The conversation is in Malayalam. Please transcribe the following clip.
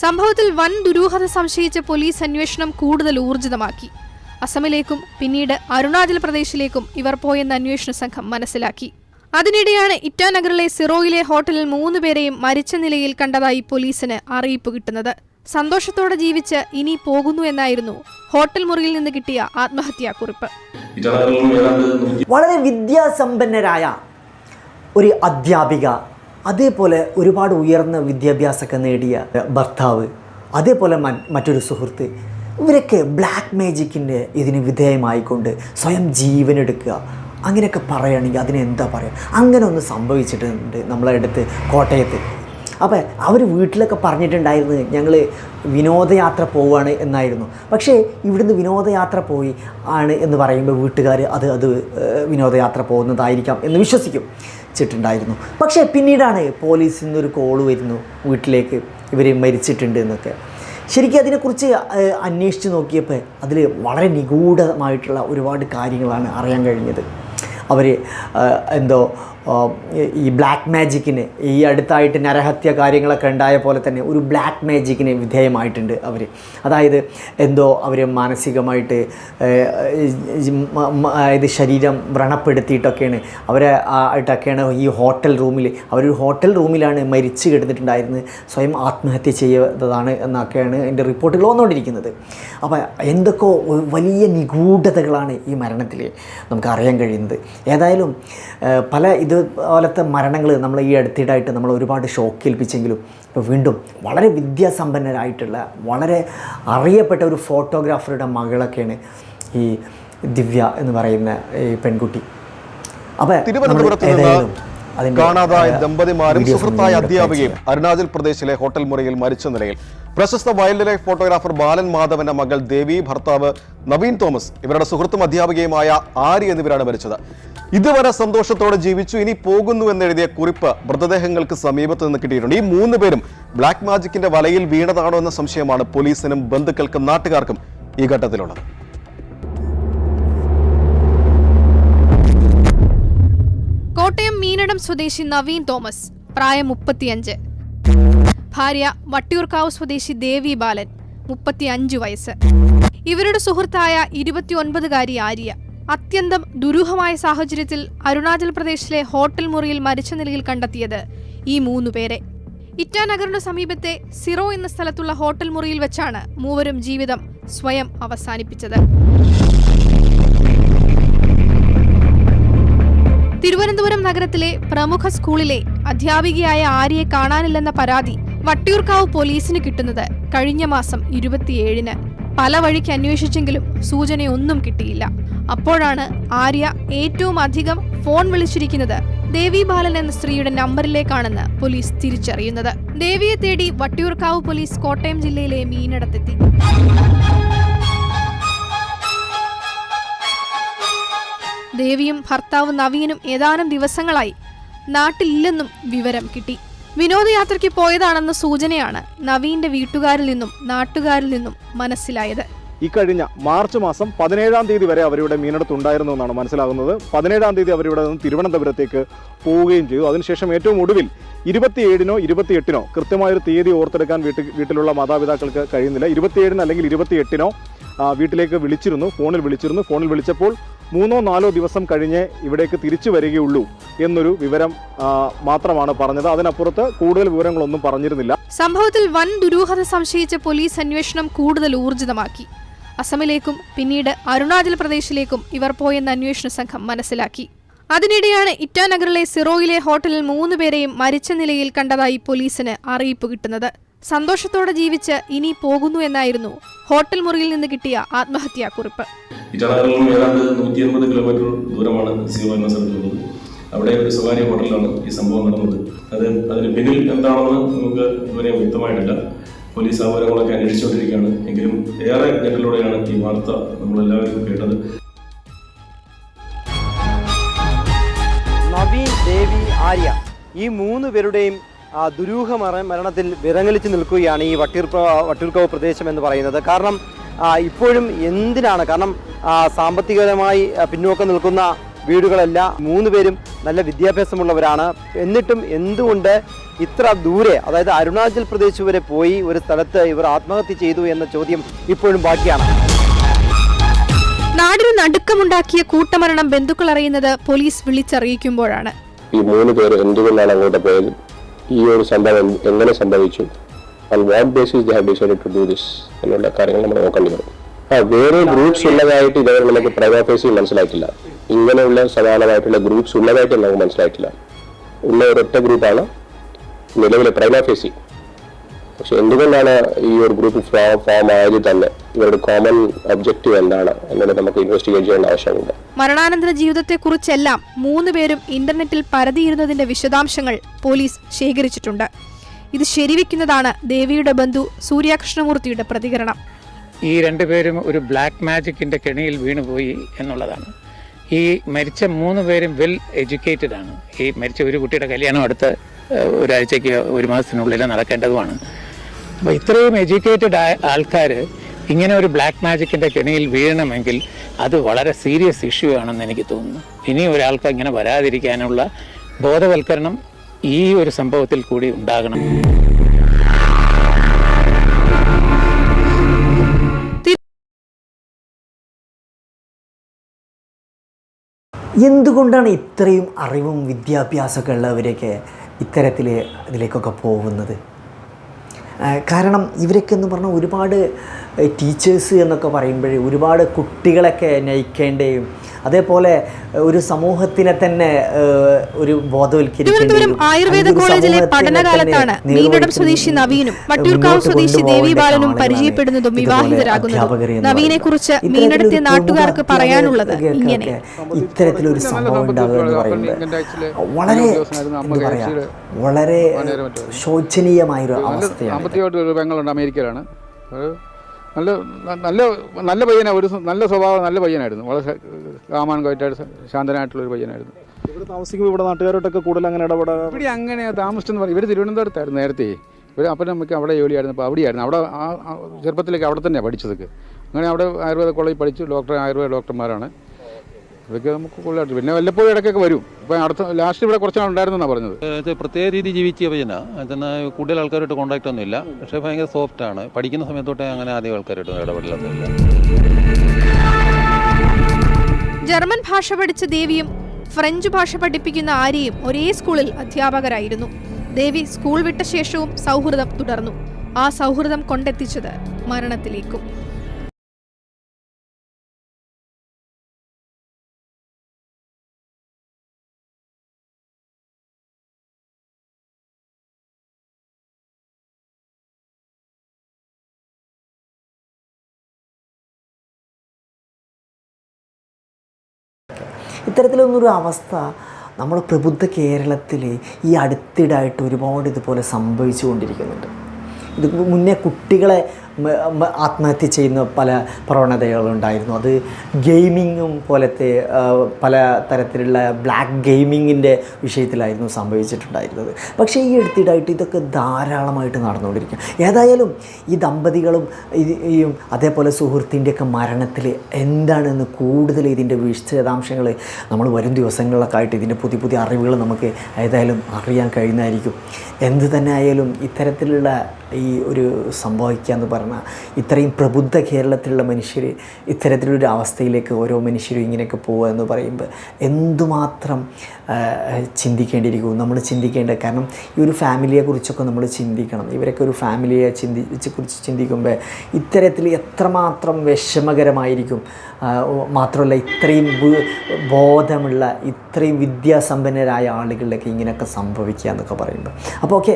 സംഭവത്തിൽ വൻ ദുരൂഹത സംശയിച്ച പോലീസ് അന്വേഷണം കൂടുതൽ ഊർജിതമാക്കി. അസമിലേക്കും പിന്നീട് അരുണാചൽ പ്രദേശിലേക്കും ഇവർ പോയെന്ന് അന്വേഷണ സംഘം മനസ്സിലാക്കി. അതിനിടെയാണ് ഇറ്റാനഗറിലെ സിറോയിലെ ഹോട്ടലിൽ മൂന്നുപേരെയും മരിച്ച നിലയിൽ കണ്ടതായി പോലീസിന് അറിയിപ്പ് കിട്ടുന്നത്. സന്തോഷത്തോടെ ജീവിച്ച് ഇനി പോകുന്നു എന്നായിരുന്നു ഹോട്ടൽ മുറിയിൽ നിന്ന് കിട്ടിയ ആത്മഹത്യാ കുറിപ്പ് വളരെ വിദ്യാസമ്പന്നരായ ഒരു അധ്യാപിക അതേപോലെ ഒരുപാട് ഉയർന്ന വിദ്യാഭ്യാസമൊക്കെ നേടിയ ഭർത്താവ് അതേപോലെ മറ്റൊരു സുഹൃത്ത് ഇവരൊക്കെ ബ്ലാക്ക് മാജിക്കിന്റെ ഇതിന് വിധേയമായിക്കൊണ്ട് സ്വയം ജീവനെടുക്കുക. അങ്ങനെയൊക്കെ പറയുകയാണെങ്കിൽ അതിനെന്താ പറയുക? അങ്ങനെ ഒന്ന് സംഭവിച്ചിട്ടുണ്ട് നമ്മളെ അടുത്ത് കോട്ടയത്ത്. അപ്പോൾ അവർ വീട്ടിലൊക്കെ പറഞ്ഞിട്ടുണ്ടായിരുന്നു ഞങ്ങൾ വിനോദയാത്ര പോവുകയാണ് എന്നായിരുന്നു. പക്ഷേ ഇവിടുന്ന് വിനോദയാത്ര പോയി ആണ് എന്ന് പറയുമ്പോൾ വീട്ടുകാർ അത് അത് വിനോദയാത്ര പോകുന്നതായിരിക്കാം എന്ന് വിശ്വസിക്കും ച്ചിട്ടുണ്ടായിരുന്നു. പക്ഷേ പിന്നീടാണ് പോലീസിൽ നിന്നൊരു കോൾ വരുന്നു വീട്ടിലേക്ക് ഇവർ മരിച്ചിട്ടുണ്ട് എന്നൊക്കെ. ശരിക്കും അതിനെക്കുറിച്ച് അന്വേഷിച്ച് നോക്കിയപ്പോൾ അതിൽ വളരെ നിഗൂഢമായിട്ടുള്ള ഒരുപാട് കാര്യങ്ങളാണ് അറിയാൻ കഴിഞ്ഞത്. അവർ എന്തോ ഈ ബ്ലാക്ക് മാജിക്കിന് ഈ അടുത്തായിട്ട് നരഹത്യ കാര്യങ്ങളൊക്കെ ഉണ്ടായ പോലെ തന്നെ ഒരു ബ്ലാക്ക് മാജിക്കിന് വിധേയമായിട്ടുണ്ട് അവർ അതായത് എന്തോ അവർ മാനസികമായിട്ട് ഇത് ശരീരം വ്രണപ്പെടുത്തിയിട്ടൊക്കെയാണ്. അവരെ ആയിട്ടൊക്കെയാണ് ഈ ഹോട്ടൽ റൂമിൽ അവരൊരു ഹോട്ടൽ റൂമിലാണ് മരിച്ചു കിടന്നിട്ടുണ്ടായിരുന്നത്. സ്വയം ആത്മഹത്യ ചെയ്തതാണ് എന്നൊക്കെയാണ് എന്റെ റിപ്പോർട്ടുകൾ വന്നുകൊണ്ടിരിക്കുന്നത്. അപ്പോൾ എന്തൊക്കെ വലിയ നിഗൂഢതകളാണ് ഈ മരണത്തിൽ നമുക്ക് അറിയാൻ കഴിയുന്നത്. ഏതായാലും പല പല ഇതുപോലത്തെ മരണങ്ങൾ നമ്മൾ ഈ അടുത്തിടായിട്ട് നമ്മൾ ഒരുപാട് ഷോക്ക് ഏൽപ്പിച്ചെങ്കിലും ഇപ്പോൾ വീണ്ടും വളരെ വിദ്യാസമ്പന്നരായിട്ടുള്ള വളരെ അറിയപ്പെട്ട ഒരു ഫോട്ടോഗ്രാഫറുടെ മകളൊക്കെയാണ് ഈ ദിവ്യ എന്ന് പറയുന്ന ഈ പെൺകുട്ടി. അപ്പോൾ തിരുവനന്തപുരത്ത് കാണാതായ ദമ്പതിമാരും സുഹൃത്തായ അധ്യാപികയും അരുണാചൽ പ്രദേശിലെ ഹോട്ടൽ മുറിയിൽ മരിച്ച നിലയിൽ പ്രശസ്ത വൈൽഡ് ലൈഫ് ഫോട്ടോഗ്രാഫർ ബാലൻ മാധവന്റെ മകൾ ദേവി ഭർത്താവ് നവീൻ തോമസ് ഇവരുടെ സുഹൃത്തും അധ്യാപികയുമായ ആരി എന്നിവരാണ് മരിച്ചത്. ഇതുവരെ സന്തോഷത്തോടെ ജീവിച്ചു ഇനി പോകുന്നു എന്നെഴുതിയ കുറിപ്പ് മൃതദേഹങ്ങൾക്ക് സമീപത്ത് നിന്ന് കിട്ടിയിട്ടുണ്ട്. ഈ മൂന്ന് പേരും ബ്ലാക്ക് മാജിക്കിന്റെ വലയിൽ വീണതാണോ എന്ന സംശയമാണ് പോലീസിനും ബന്ധുക്കൾക്കും നാട്ടുകാർക്കും ഈ ഘട്ടത്തിലുള്ളത്. കോട്ടയം മീനടം സ്വദേശി നവീൻ തോമസ് പ്രായം മുപ്പത്തിയഞ്ച്. ഭാര്യ വട്ടിയൂർക്കാവ് സ്വദേശി ദേവി ബാലൻ മുപ്പത്തിയഞ്ചു വയസ്സ്. ഇവരുടെ സുഹൃത്തായ ഇരുപത്തിയൊൻപതുകാരി ആര്യ അത്യന്തം ദുരൂഹമായ സാഹചര്യത്തിൽ അരുണാചൽ പ്രദേശിലെ ഹോട്ടൽ മുറിയിൽ മരിച്ച നിലയിൽ കണ്ടെത്തിയത് ഈ മൂന്നു പേരെ. ഇറ്റാനഗറിന് സമീപത്തെ സിറോ എന്ന സ്ഥലത്തുള്ള ഹോട്ടൽ മുറിയിൽ വെച്ചാണ് മൂവരും ജീവിതം സ്വയം അവസാനിപ്പിച്ചത്. തിരുവനന്തപുരം നഗരത്തിലെ പ്രമുഖ സ്കൂളിലെ അധ്യാപികയായ ആര്യയെ കാണാനില്ലെന്ന പരാതി വട്ടിയൂർക്കാവ് പോലീസിന് കിട്ടുന്നത് കഴിഞ്ഞ മാസം ഇരുപത്തിയേഴിന്. പല വഴിക്ക് അന്വേഷിച്ചെങ്കിലും സൂചനയൊന്നും കിട്ടിയില്ല. അപ്പോഴാണ് ആര്യ ഏറ്റവും അധികം ഫോൺ വിളിച്ചിരിക്കുന്നത് ദേവി ബാലൻ എന്ന സ്ത്രീയുടെ നമ്പറിലേക്കാണെന്ന് പോലീസ് തിരിച്ചറിയുന്നത്. ദേവിയെ തേടി വട്ടിയൂർക്കാവ് പോലീസ് കോട്ടയം ജില്ലയിലെ മീനടത്തെത്തി. ദേവിയും ഭർത്താവ് നവീനും ഏതാനും ദിവസങ്ങളായി നാട്ടിലില്ലെന്നും വിവരം കിട്ടി. വിനോദയാത്രയ്ക്ക് പോയതാണെന്ന സൂചനയാണ് നവീന്റെ വീട്ടുകാരിൽ നിന്നും നാട്ടുകാരിൽ നിന്നും മനസ്സിലായത്. ഇക്കഴിഞ്ഞ മാർച്ച് മാസം പതിനേഴാം തീയതി വരെ അവരിവിടെ മീനടത്തുണ്ടായിരുന്നു എന്നാണ് മനസ്സിലാകുന്നത്. പതിനേഴാം തീയതി അവരിവിടെ നിന്ന് തിരുവനന്തപുരത്തേക്ക് പോവുകയും ചെയ്തു. അതിനുശേഷം ഏറ്റവും ഒടുവിൽ ഇരുപത്തിയേഴിനോ ഇരുപത്തിയെട്ടിനോ കൃത്യമായൊരു തീയതി ഓർത്തെടുക്കാൻ വീട്ടിൽ വീട്ടിലുള്ള മാതാപിതാക്കൾക്ക് കഴിയുന്നില്ല. ഇരുപത്തിയേഴിന് അല്ലെങ്കിൽ ഇരുപത്തിയെട്ടിനോ വീട്ടിലേക്ക് വിളിച്ചിരുന്നു ഫോണിൽ വിളിച്ചിരുന്നു. ഫോണിൽ വിളിച്ചപ്പോൾ മൂന്നോ നാലോ ദിവസം കഴിഞ്ഞേ ഇവിടേക്ക് തിരിച്ചു വരികയുള്ളൂ എന്നൊരു വിവരം മാത്രമാണ് പറഞ്ഞത്. അതിനപ്പുറത്ത് കൂടുതൽ വിവരങ്ങളൊന്നും പറഞ്ഞിരുന്നില്ല. സംഭവത്തിൽ വൻ ദുരൂഹത സംശയിച്ച പോലീസ് അന്വേഷണം കൂടുതൽ ഊർജിതമാക്കി. അസമിലേക്കും പിന്നീട് അരുണാചൽ പ്രദേശിലേക്കും ഇവർ പോയെന്ന് അന്വേഷണ സംഘം മനസ്സിലാക്കി. അതിനിടെയാണ് ഇറ്റാനഗറിലെ സിറോയിലെ ഹോട്ടലിൽ മൂന്നുപേരെയും മരിച്ച നിലയിൽ കണ്ടതായി പോലീസിന് അറിയിപ്പ് കിട്ടുന്നത്. സന്തോഷത്തോടെ ജീവിച്ച് ഇനി പോകുന്നു എന്നായിരുന്നു ഹോട്ടൽ മുറിയിൽ നിന്ന് കിട്ടിയ ആത്മഹത്യാ കുറിപ്പ് ഏതാണ്ട് നൂറ്റി എൺപത് കിലോമീറ്റർ ദൂരമാണ് സിഒ എന്ന സ്ഥലത്തുള്ളത് അവിടെ ഒരു സ്വകാര്യ ഹോട്ടലിലാണ് ഈ സംഭവം നടന്നത്. അത് അതിന് പിന്നിൽ എന്താണെന്ന് നമുക്ക് ഇതുവരെ വ്യക്തമായിട്ടില്ല. പോലീസ് ആ വിവരങ്ങളൊക്കെ അന്വേഷിച്ചുകൊണ്ടിരിക്കുകയാണ്. എങ്കിലും ഏറെ ഞങ്ങളിലൂടെയാണ് ഈ വാർത്ത നമ്മളെല്ലാവരും കേട്ടത്. നവീൻ ദേവി ആര്യ ഈ മൂന്ന് പേരുടെയും ആ, ദുരൂഹ മര- മരണത്തിൽ വിറങ്ങലിച്ച് നിൽക്കുകയാണ് ഈ വട്ടീർ വട്ടിയൂർക്കാവ് പ്രദേശം എന്ന് പറയുന്നത്. കാരണം ഇപ്പോഴും എന്തിനാണ്? കാരണം സാമ്പത്തികമായി സാമ്പത്തികപരമായി പിന്നോക്കം നിൽക്കുന്ന വീടുകളല്ല. മൂന്ന് പേരും നല്ല വിദ്യാഭ്യാസമുള്ളവരാണ്. എന്നിട്ടും എന്തുകൊണ്ട് ഇത്ര ദൂരെ അതായത് അരുണാചൽ പ്രദേശ് വരെ പോയി ഒരു സ്ഥലത്ത് ഇവർ ആത്മഹത്യ ചെയ്തു എന്ന ചോദ്യം ഇപ്പോഴും ബാക്കിയാണ്. നാടിന് നടുക്കമുണ്ടാക്കിയ കൂട്ടമരണം ബന്ധുക്കൾ അറിയുന്നത് പോലീസ് വിളിച്ചറിയിക്കുമ്പോഴാണ്. ഈ മൂന്ന് പേര് എന്തുകൊണ്ടാണ് അങ്ങോട്ട് പോയത്? ഈ ഒരു സംഭവം എങ്ങനെ സംഭവിച്ചു? On what basis they have decide to do this എന്നുള്ള കാര്യങ്ങൾ നമ്മൾ നോക്കേണ്ടി വരും. ആ വേറെ ഗ്രൂപ്പ്സ് ഉള്ളതായിട്ട് ഇതുവരെ നമുക്ക് പ്രൈവറ്റേസിൽ മനസ്സിലായിട്ടില്ല. ഇങ്ങനെയുള്ള സമാനമായിട്ടുള്ള ഗ്രൂപ്പ്സ് ഉള്ളതായിട്ട് നമുക്ക് മനസ്സിലായിട്ടില്ല. ഉള്ള ഒരൊറ്റ ഗ്രൂപ്പാണ് നിലവിലെ പ്രൈവറ്റ് ഫേസി പക്ഷെ എന്തുകൊണ്ടാണ് ഈ ഒരു ഗ്രൂപ്പ് ഫോം ആയത് തന്നെ? ഇവരുടെ കോമൺ ഒബ്ജക്റ്റീവ് എന്താണ് എന്നുള്ളത് നമുക്ക് ഇൻവെസ്റ്റിഗേറ്റ് ചെയ്യേണ്ട ആവശ്യമുണ്ട്. മരണാനന്തര ജീവിതത്തെക്കുറിച്ചെല്ലാം മൂന്ന് പേരും ഇന്റർനെറ്റിൽ പരതിയിരുന്നതിന്റെ വിശദാംശങ്ങൾ പോലീസ് ശേഖരിച്ചിട്ടുണ്ട്. ഇത് ശരിവെക്കുന്നതാണ് ദേവിയുടെ ബന്ധു സൂര്യകൃഷ്ണമൂർത്തിയുടെ പ്രതികരണം. ഈ രണ്ടുപേരും ഒരു ബ്ലാക്ക് മാജിക്കിന്റെ കെണിയിൽ വീണുപോയി എന്നുള്ളതാണ്. ഈ മരിച്ച മൂന്ന് പേരും വെൽ എഡ്യൂക്കേറ്റഡ് ആണ്. ഈ മരിച്ച ഒരു കുട്ടിയുടെ കല്യാണം അടുത്ത ഒരാഴ്ചയ്ക്ക് ഒരു മാസത്തിനുള്ളിൽ നടക്കേണ്ടതുമാണ്. അപ്പോൾ ഇത്രയും എഡ്യൂക്കേറ്റഡ് ആയ ആൾക്കാർ ഇങ്ങനെ ഒരു ബ്ലാക്ക് മാജിക്കിന്റെ കെണിയിൽ വീഴണമെങ്കിൽ അത് വളരെ സീരിയസ് ഇഷ്യൂ ആണെന്ന് എനിക്ക് തോന്നുന്നു. ഇനി ഒരാൾക്ക് ഇങ്ങനെ വരാതിരിക്കാനുള്ള ബോധവൽക്കരണം ഈ ഒരു സംഭവത്തിൽ കൂടി ഉണ്ടാകണം. എന്തുകൊണ്ടാണ് ഇത്രയും അറിവും വിദ്യാഭ്യാസമൊക്കെ ഉള്ളവരൊക്കെ ഇത്തരത്തിൽ ഇതിലേക്കൊക്കെ പോകുന്നത്? കാരണം ഇവരൊക്കെ എന്ന് പറഞ്ഞാൽ ഒരുപാട് ടീച്ചേഴ്സ് എന്നൊക്കെ പറയുമ്പോഴേ ഒരുപാട് കുട്ടികളൊക്കെ നയിക്കേണ്ടയും അതേപോലെ ഒരു സമൂഹത്തിനെ തന്നെ ഒരു ബോധവൽക്കരിക്കും ആയുർവേദ കോളേജിലെ പഠനകാലത്താണ് മീനടം സ്വദേശി നവീനും വട്ടിയൂർക്കാവ് സ്വദേശി ദേവി ബാലനും പരിചയപ്പെടുന്നതും വിവാഹിതരാകുന്നതും നവീനെ കുറിച്ച് മീനടത്തെ നാട്ടുകാർക്ക് പറയാനുള്ളത് ഇങ്ങനെ. ഇത്തരത്തിലൊരു സംഭവം ഉണ്ടാകുക എന്ന് പറയുന്നത് വളരെ എന്താ പറയാ? വളരെ ശോചനീയമായൊരു അവസ്ഥയാണ് അമേരിക്കയിലാണ്. നല്ല നല്ല നല്ല പയ്യനാണ് ഒരു നല്ല സ്വഭാവം നല്ല പയ്യനായിരുന്നു. വളരെ കാമാൻകമായിട്ടായിട്ട് ശാന്തനായിട്ടുള്ള ഒരു പയ്യനായിരുന്നു. ഇവിടെ താമസിക്കുമ്പോൾ ഇവിടെ നാട്ടുകാരോട്ടൊക്കെ കൂടുതൽ അങ്ങനെ ഇടപെടാൻ ഇവിടെ അങ്ങനെ താമസിച്ചെന്ന് പറയും ഇവർ തിരുവനന്തപുരത്തായിരുന്നു നേരത്തെ. ഇവർ അപ്പനും നമുക്ക് അവിടെ ജോലിയായിരുന്നു അപ്പോൾ അവിടെയായിരുന്നു. അവിടെ ആ ആ ചെറുപ്പത്തിലേക്ക് അവിടെ തന്നെയാണ് പഠിച്ചതൊക്കെ. അങ്ങനെ അവിടെ ആയുർവേദ കോളേജിൽ പഠിച്ചു ഡോക്ടർ ആയുർവേദ ഡോക്ടർമാരാണ്. ഇതൊക്കെ നമുക്ക് കൂടുതലായിട്ട് പിന്നെ വല്ലപ്പോഴും ഇടയ്ക്കൊക്കെ വരും. ഇപ്പം അടുത്ത ലാസ്റ്റ് ഇവിടെ കുറച്ചാൾ ഉണ്ടായിരുന്നാണ് പറഞ്ഞത്. ഇത് പ്രത്യേക രീതി ജീവിച്ച പയ്യനാണ് എന്നാൽ കൂടുതൽ ആൾക്കാരായിട്ട് കോൺടാക്റ്റ് ഒന്നുമില്ല. പക്ഷേ ഭയങ്കര സോഫ്റ്റ് ആണ്. പഠിക്കുന്ന സമയത്തോട്ടേ അങ്ങനെ ആദ്യം ആൾക്കാരായിട്ട് ഇടപെടലൊന്നുമില്ല. ജർമ്മൻ ഭാഷ പഠിച്ച ദേവിയും ഫ്രഞ്ച് ഭാഷ പഠിപ്പിക്കുന്ന ആര്യയും ഒരേ സ്കൂളിൽ അധ്യാപകരായിരുന്നു. ദേവി സ്കൂൾ വിട്ട ശേഷവും സൗഹൃദം തുടർന്നു. ആ സൗഹൃദം കൊണ്ടെത്തിച്ചത് മരണത്തിലേക്കും. ഇത്തരത്തിലൊന്നൊരു അവസ്ഥ നമ്മൾ പ്രബുദ്ധ കേരളത്തിൽ ഈ അടുത്തിടായിട്ട് ഒരുപാട് ഇതുപോലെ സംഭവിച്ചു കൊണ്ടിരിക്കുന്നുണ്ട് ഇത് മുന്നേ കുട്ടികളെ ആത്മഹത്യ ചെയ്യുന്ന പല പ്രവണതകളുണ്ടായിരുന്നു. അത് ഗെയിമിങ്ങും പോലത്തെ പല തരത്തിലുള്ള ബ്ലാക്ക് ഗെയിമിങ്ങിന്റെ വിഷയത്തിലായിരുന്നു സംഭവിച്ചിട്ടുണ്ടായിരുന്നത്. പക്ഷേ ഈ അടുത്തിടായിട്ട് ഇതൊക്കെ ധാരാളമായിട്ട് നടന്നുകൊണ്ടിരിക്കുക ഏതായാലും ഈ ദമ്പതികളും അതേപോലെ സുഹൃത്തിന്റെയൊക്കെ മരണത്തിൽ എന്താണെന്ന് കൂടുതൽ ഇതിന്റെ വിശദാംശങ്ങൾ നമ്മൾ വരും ദിവസങ്ങളിലൊക്കെ ആയിട്ട് ഇതിന്റെ പുതിയ പുതിയ അറിവുകൾ നമുക്ക് ഏതായാലും അറിയാൻ കഴിയുന്നതായിരിക്കും. എന്ത് തന്നെ ആയാലും ഇത്തരത്തിലുള്ള ഈ ഒരു സംഭവിക്കുക എന്ന് പറഞ്ഞാൽ ഇത്രയും പ്രബുദ്ധ കേരളത്തിലുള്ള മനുഷ്യർ ഇത്തരത്തിലൊരു അവസ്ഥയിലേക്ക് ഓരോ മനുഷ്യരും ഇങ്ങനെയൊക്കെ പോവുക എന്ന് പറയുമ്പോൾ എന്തുമാത്രം ചിന്തിക്കേണ്ടിയിരിക്കും നമ്മൾ ചിന്തിക്കേണ്ട കാരണം ഈ ഒരു ഫാമിലിയെക്കുറിച്ചൊക്കെ നമ്മൾ ചിന്തിക്കണം. ഇവരൊക്കെ ഒരു ഫാമിലിയെ ചിന്തി കുറിച്ച് ചിന്തിക്കുമ്പോൾ ഇത്തരത്തിൽ എത്രമാത്രം വിഷമകരമായിരിക്കും. മാത്രമല്ല ഇത്രയും ബോധമുള്ള ഇത്രയും വിദ്യാസമ്പന്നരായ ആളുകളിലൊക്കെ ഇങ്ങനെയൊക്കെ സംഭവിക്കുക എന്നൊക്കെ പറയുമ്പോൾ അപ്പോൾ ഓക്കെ